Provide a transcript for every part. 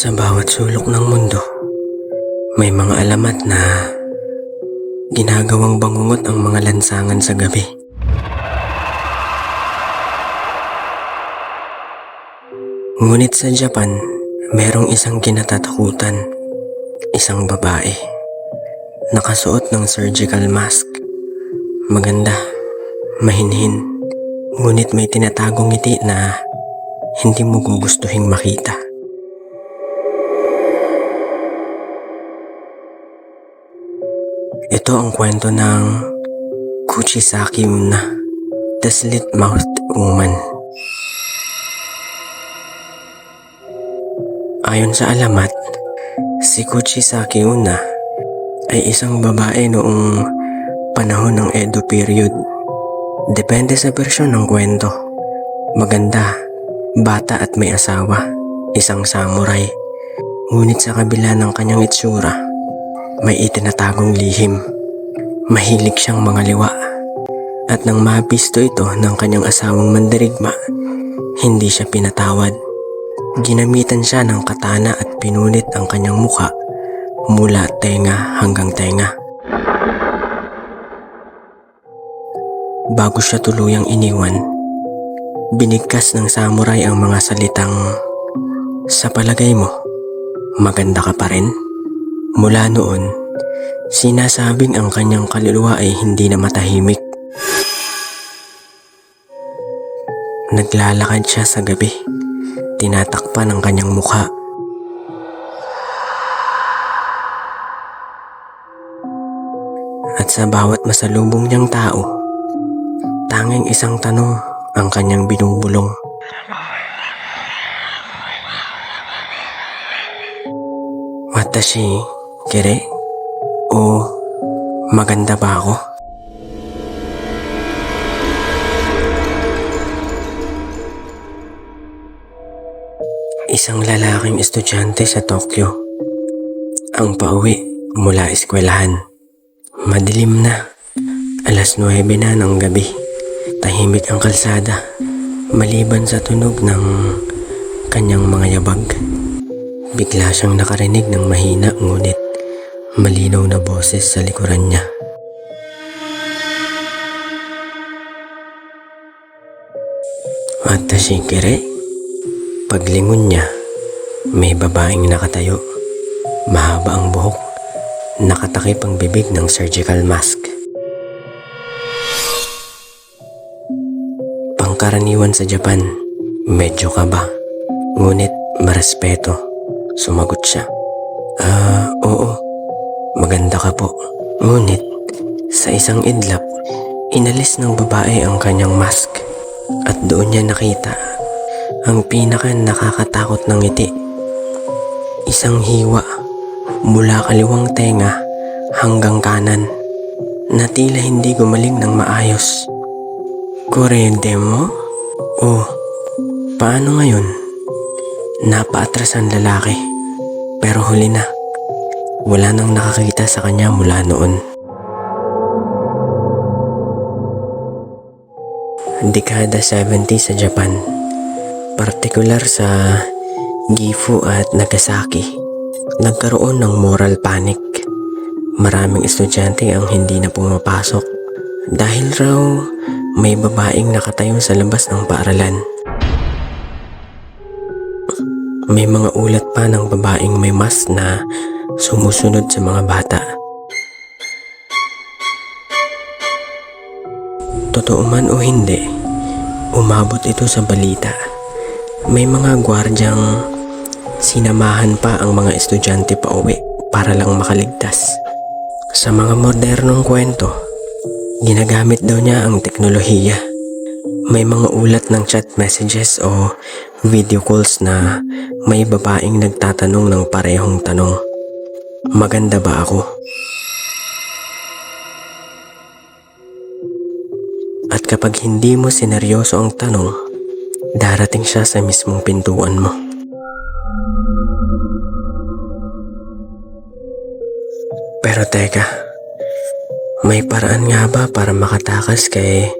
Sa bawat sulok ng mundo, may mga alamat na ginagawang bangungot ang mga lansangan sa gabi. Ngunit sa Japan, merong isang kinatatakutan, isang babae. Nakasuot ng surgical mask. Maganda, mahinhin, ngunit may tinatagong ngiti na hindi mo gugustuhing makita. Ito ang kwento ng Kuchisaki Una, the slit-mouthed woman. Ayon sa alamat, si Kuchisaki Una ay isang babae noong panahon ng Edo period. Depende sa bersyon ng kwento. Maganda, bata at may asawa, isang samurai. Ngunit sa kabila ng kanyang itsura, may itinatagong lihim. Mahilig siyang mga liwa. At nang mabisto ito ng kanyang asawang mandirigma, hindi siya pinatawad. Ginamitan siya ng katana at pinunit ang kanyang muka mula tenga hanggang tenga. Bago siya tuluyang iniwan, binigkas ng samurai ang mga salitang Sa palagay mo, maganda ka pa rin? Mula noon, sinasabing ang kanyang kaluluwa ay hindi na matahimik. Naglalakad siya sa gabi, tinatakpan ang kanyang mukha. At sa bawat masalubong niyang tao, tanging isang tanong ang kanyang binubulong. Watashi, kere? O maganda ba ako? Isang lalaking estudyante sa Tokyo. Ang pauwi mula eskwelahan. Madilim na. Alas 9 na ng gabi. Tahimik ang kalsada. Maliban sa tunog ng kanyang mga yabag. Bigla siyang nakarinig ng mahina ngunit malinaw na boses sa likuran niya. Watashi kere? Paglingon niya, may babaeng nakatayo. Mahaba ang buhok, nakatakip ang bibig ng surgical mask. Pangkaraniwan sa Japan, medyo kaba, ngunit marespeto. Sumagot siya. Ah, oo. Maganda ka po. Ngunit, sa isang idlap, inalis ng babae ang kanyang mask at doon niya nakita ang pinaka nakakatakot ng ngiti. Isang hiwa mula kaliwang tenga hanggang kanan na tila hindi gumaling ng maayos. Kuryente mo? Oh, paano ngayon? Napaatras ang lalaki pero huli na. Wala nang nakakita sa kanya mula noon. Dekada 70 sa Japan, partikular sa Gifu at Nagasaki, nagkaroon ng moral panic. Maraming estudyante ang hindi na pumapasok dahil raw may babaeng nakatayo sa labas ng paaralan. May mga ulat pa ng babaeng may mask na sumusunod sa mga bata. Totoo man o hindi, umabot ito sa balita. May mga gwardyang sinamahan pa ang mga estudyante pa uwi para lang makaligtas. Sa mga modernong kwento, ginagamit daw niya ang teknolohiya. May mga ulat ng chat messages o video calls na may babaeng nagtatanong ng parehong tanong. Maganda ba ako? At kapag hindi mo sineryoso ang tanong, darating siya sa mismong pintuan mo. Pero teka, may paraan nga ba para makatakas kay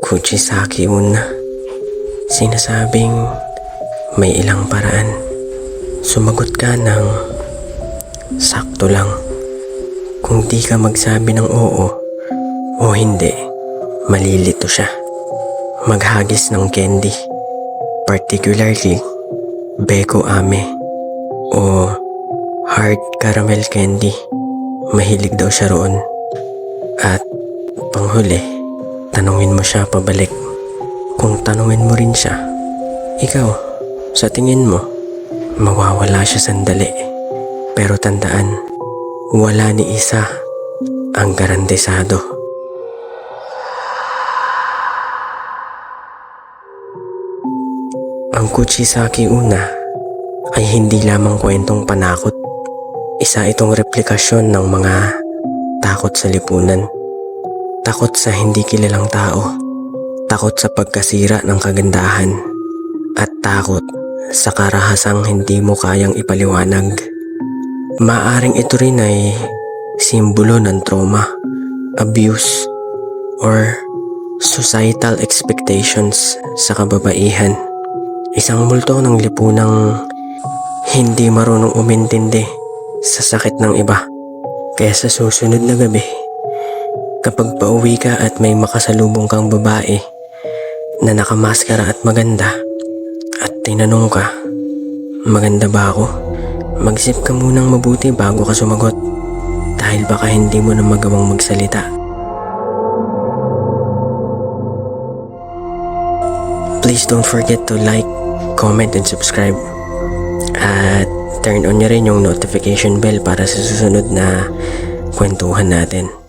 Kuchisaki Una? Sinasabing may ilang paraan, Sumagot ka ng sakto lang. Kung di ka magsabi ng oo o hindi, malilito siya. Maghagis ng candy. Particularly, Beko Ame o hard caramel candy. Mahilig daw siya roon. At panghuli, tanungin mo siya pabalik. Kung tanungin mo rin siya, ikaw, sa tingin mo, mawawala siya sandali. Pero tandaan, wala ni isa ang garantisado. Ang Kuchisaki una ay hindi lamang kwentong panakot. Isa itong replikasyon ng mga takot sa lipunan. Takot sa hindi kilalang tao. Takot sa pagkasira ng kagandahan. At takot sa karahasang hindi mo kayang ipaliwanag. Maaring ito rin ay simbolo ng trauma, abuse, or societal expectations sa kababaihan. Isang multo ng lipunang hindi marunong umintindi sa sakit ng iba. Kaya sa susunod na gabi, kapag pauwi ka at may makasalubong kang babae na nakamaskara at maganda at tinanong ka, maganda ba ako? Magsip ka munang mabuti bago ka sumagot dahil baka hindi mo na magawang magsalita. Please don't forget to like, comment, and subscribe. At turn on nyo rin yung notification bell para sa susunod na kwentuhan natin.